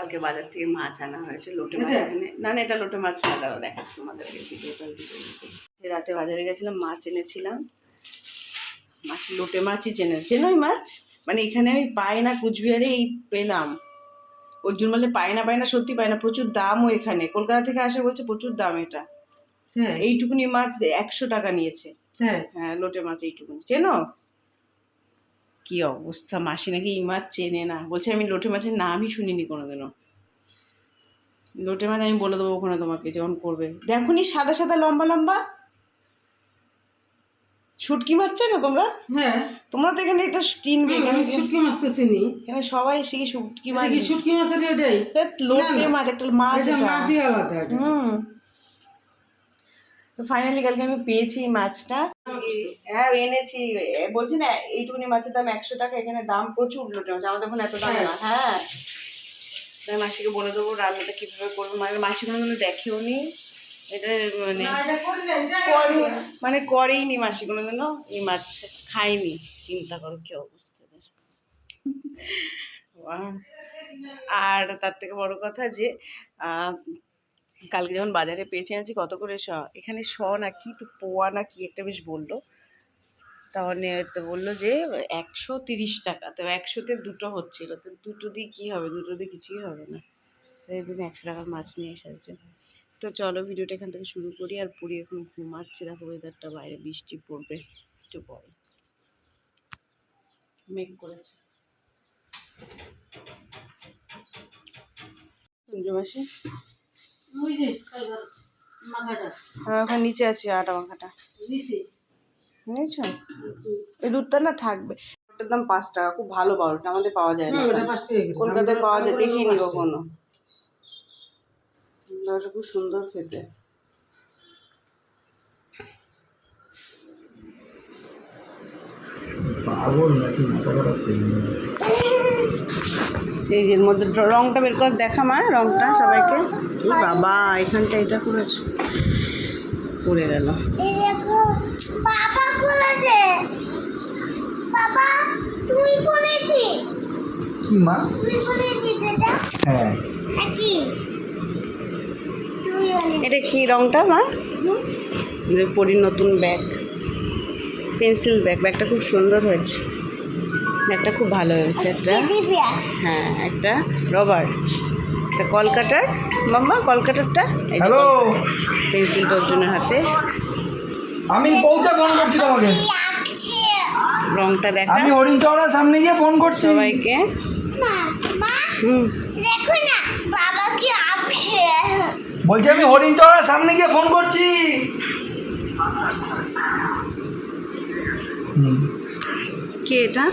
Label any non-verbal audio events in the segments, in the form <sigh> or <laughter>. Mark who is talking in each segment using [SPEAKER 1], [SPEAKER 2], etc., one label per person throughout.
[SPEAKER 1] কালকে বাজার থেকে মাছ আনা হয়েছে লোটে মাছ এখানে। না না এটা লোটে মাছ না দাঁড়া দেখাচ্ছি আমাদেরকে রাতে বাজারে গেছিলাম মাছ এনেছিলাম। মাছ লোটে মাছই চেনে চেন ওই মাছ? মানে এখানে আমি পাই না কুচবিহারে এই পেলাম। অর্জুন বলে পায় না পায় না সত্যি পায় না প্রচুর দামও এখানে। কলকাতা থেকে আসে বলছে প্রচুর দাম এটা।
[SPEAKER 2] হ্যাঁ।
[SPEAKER 1] এইটুকুনি মাছ একশো টাকা নিয়েছে।
[SPEAKER 2] হ্যাঁ।
[SPEAKER 1] হ্যাঁ লোটে মাছ এইটুকুনি। চেনো? কি অবস্থা? মাসি নাকি এই মাছ চেনে না। বলছে আমি লোটে মাছের নামই শুনিনি কোনোদিনও। লোটে মাছ আমি বলে দেবো ওখানে তোমাকে যখন করবে। দেখো নি সাদা সাদা লম্বা লম্বা। শুটকি মাছ চেনো তোমরা?
[SPEAKER 2] হ্যাঁ।
[SPEAKER 1] তোমরা তো এখানে একটা চিনবে এখানে
[SPEAKER 2] শুটকি মাছ তো চিনি।
[SPEAKER 1] এখানে সবাই সেই শুটকি মাছ
[SPEAKER 2] শুটকি মাছের এটাই?
[SPEAKER 1] লোটে
[SPEAKER 2] না, না।
[SPEAKER 1] মাছ একটা মাছ
[SPEAKER 2] মাছই আলাদা
[SPEAKER 1] হুম। তো ফাইনালি কালকে আমি পেয়েছি মাছটা। হ্যাঁ এনেছি। বলছি না এইটুকুনি মাছের দাম একশো টাকা এখানে দাম প্রচুর লোটে। মাছ আমাদের এখন এত দাম না। হ্যাঁ। তাই মাসিকে বলে দেবো রান্নাটা কীভাবে করব। মানে মাসি কোনো দিনও দেখেও নি। এটা মানে মানে করেই নি মাসি কোনোদিনও। এই মাছ খাইনি। চিন্তা করো কি অবস্থা। <laughs> আর তার থেকে বড় কথা যে আহ, কালকে যখন বাজারে পেয়েছি আনছি, কত করে শ, এখানে শ না কি তো পোয়া না কি একটা বেশ বলল। তাহলে তো বলল যে, একশো তিরিশ টাকা, তো একশোতে দুটো হচ্ছিল, তো দুটো দিয়ে কী হবে? দুটো দিয়ে কিছুই হবে না। জন্য একশো টাকার মাছ নিয়ে এসেছে তো চলো ভিডিওটা এখান থেকে শুরু করি, আর পুরী এখন ঘুমাচ্ছে, দেখো ওয়েদারটা বাইরে, বৃষ্টি পড়বে একটু পরে। মেঘ করেছে। মাসি
[SPEAKER 2] ওই যে কালকার মাখাটা
[SPEAKER 1] হ্যাঁ ওখানে নিচে আছে আটা মাখাটা। বুঝেছ ওই দুধটা না থাকবে। ওটার দাম পাঁচ টাকা খুব ভালো পাউরুটি আমাদের পাওয়া যায় না। কলকাতায় পাওয়া যায় দেখিনি কখনো ওটা খুব সুন্দর খেতে।
[SPEAKER 3] পাগল নাকি মাথা খারাপ
[SPEAKER 1] সেই যে এর মধ্যে রংটা বের কর দেখা মা রংটা সবাইকে। এই বাবা এখানটা এটা করেছে। পড়ে গেল।
[SPEAKER 4] এই দেখো বাবা করেছে। বাবা তুই করেছি।
[SPEAKER 3] কি মা?
[SPEAKER 4] তুই করেছি দাদা
[SPEAKER 3] হ্যাঁ।
[SPEAKER 1] এটা কি? রংটা মা? যে পরির নতুন ব্যাগ। Pencil bag. ব্যাগটা খুব সুন্দর হয়েছে। ব্যাগটা খুব ভালো হয়েছে একটা। হ্যাঁ একটা রবার। একটা কলকাটার মাম্মা কলকাটারটা
[SPEAKER 3] হ্যালো
[SPEAKER 1] পেন্সিলটা অর্জুনের হাতে।
[SPEAKER 3] আমি পৌঁছে ফোন করছি তোমাকে।
[SPEAKER 1] রংটা দেখা।
[SPEAKER 3] আমি হরিণ চওড়ার সামনে গিয়ে ফোন করছি।
[SPEAKER 1] সবাইকে।
[SPEAKER 4] মা মা
[SPEAKER 1] হুম।
[SPEAKER 4] দেখো না বাবা কি আঁকছে।
[SPEAKER 3] বলছি আমি হরিণ চওড়ার সামনে গিয়ে ফোন করছি।
[SPEAKER 1] কে এটা?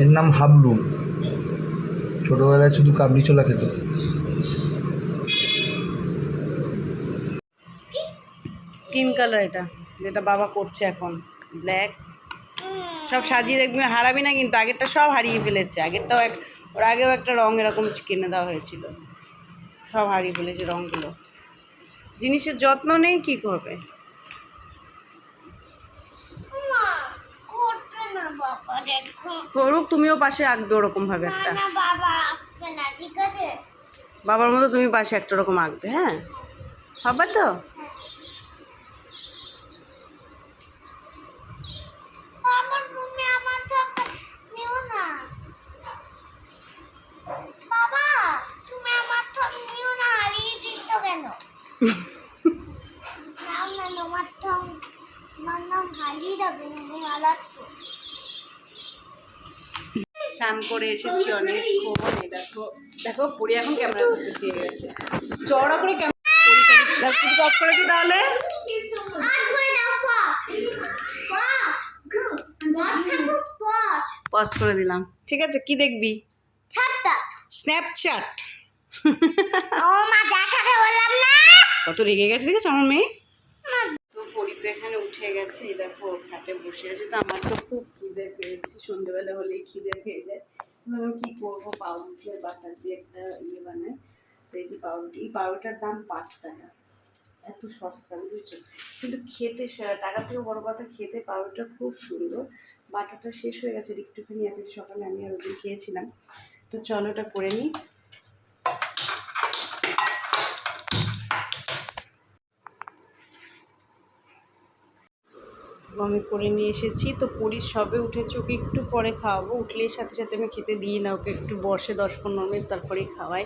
[SPEAKER 3] এর নাম হাবলু। ছোটবেলায় শুধু কাবলি ছোলা খেত।
[SPEAKER 1] স্কিন কালার এটা যেটা বাবা করছে এখন ব্ল্যাক। সব সাজিয়ে রাখবি হারাবি না কিন্তু আগেরটা সব হারিয়ে ফেলেছে। আগেরটাও এক ওর আগেও একটা রং এরকম কিনে দেওয়া হয়েছিল। সব হারিয়ে ফেলেছে রঙগুলো জিনিসের যত্ন নেই কি করবে
[SPEAKER 4] মা করবে না বাবা দেখো
[SPEAKER 1] করুক তুমিও পাশে আঁকবে ওরকমভাবে
[SPEAKER 4] না
[SPEAKER 1] একটা বাবার মতো তুমি পাশে একটা রকম আঁকবে হ্যাঁ? হবে তো?
[SPEAKER 4] আমার তুমি আমার থেকে নিও <laughs>
[SPEAKER 1] স্নান করে এসেছি অনেকক্ষণ দেখো দেখো পরি এখন ক্যামেরা ধরতে শিখে গেছে। চড়া করে ক্যামেরা পরি অফ করে দিই তাহলে। পজ করে দিলাম। ঠিক আছে কি দেখবি? স্ন্যাপচ্যাট
[SPEAKER 4] ও মা দেখাতে বললাম
[SPEAKER 1] কত রেগে গেছে দেখেছ আমার মেয়ে? এখানে উঠে গেছে, এই দেখো খাটে বসে আছে। তো আমার তো খুব খিদে পেয়েছে সন্ধ্যেবেলা হলেই খিদে পেয়ে যায়। আমি কী করব? পাউরুটি আর বাটার দিয়ে একটা ইয়ে বানাই। তো এই পাউরুটি, এই পাউরুটার দাম পাঁচ টাকা। এত সস্তা, বুঝেছ? কিন্তু খেতে টাকা থেকে বড় কথা, খেতে পাউরুটা খুব সুন্দর। বাটারটা শেষ হয়ে গেছে, একটুখানি আছে সকালে আমি আর ওদিন খেয়েছিলাম। তো চলো এটা করে নিই। আমি করে নিয়ে এসেছি। তো পুরীর সবে উঠেছে, ওকে একটু পরে খাওয়াবো। উঠলেই সাথে সাথে আমি খেতে দিই না, ওকে একটু বসে দশ পনেরো মিনিট তারপরেই খাওয়াই।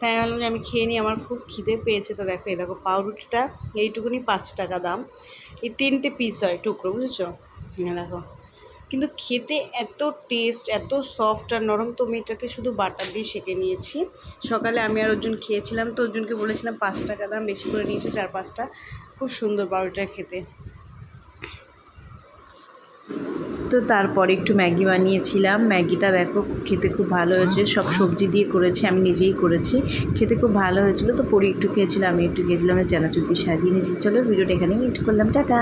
[SPEAKER 1] তাই আমি যে আমি খেয়ে নিই, আমার খুব খিদে পেয়েছে। তো দেখো, এই দেখো পাউরুটিটা, এইটুকুনি পাঁচ টাকা দাম। এই তিনটে পিস হয়, টুকরো, বুঝেছ? দেখো। কিন্তু খেতে এত টেস্ট এত সফট আর নরম, তো আমি এটাকে শুধু বাটার দিয়ে সেঁকে নিয়েছি। সকালে আমি আর অর্জুন খেয়েছিলাম, তো অর্জুনকে বলেছিলাম পাঁচ টাকা দাম, বেশি করে নিয়েছে চার পাঁচটা। খুব সুন্দর পাউরুটিটা খেতে। তো তারপরে একটু ম্যাগি বানিয়েছিলাম। ম্যাগিটা দেখো, খেতে খুব ভালো হয়েছে। সব সবজি দিয়ে করেছি, আমি নিজেই করেছি। খেতে খুব ভালো হয়েছিল। তো পরি একটু খেয়েছিলাম আমি একটু খেয়েছিলাম চানাচুর সাজিয়ে নিয়েছি। চলো, ভিডিওটা এখানেই এড করলাম। টাটা!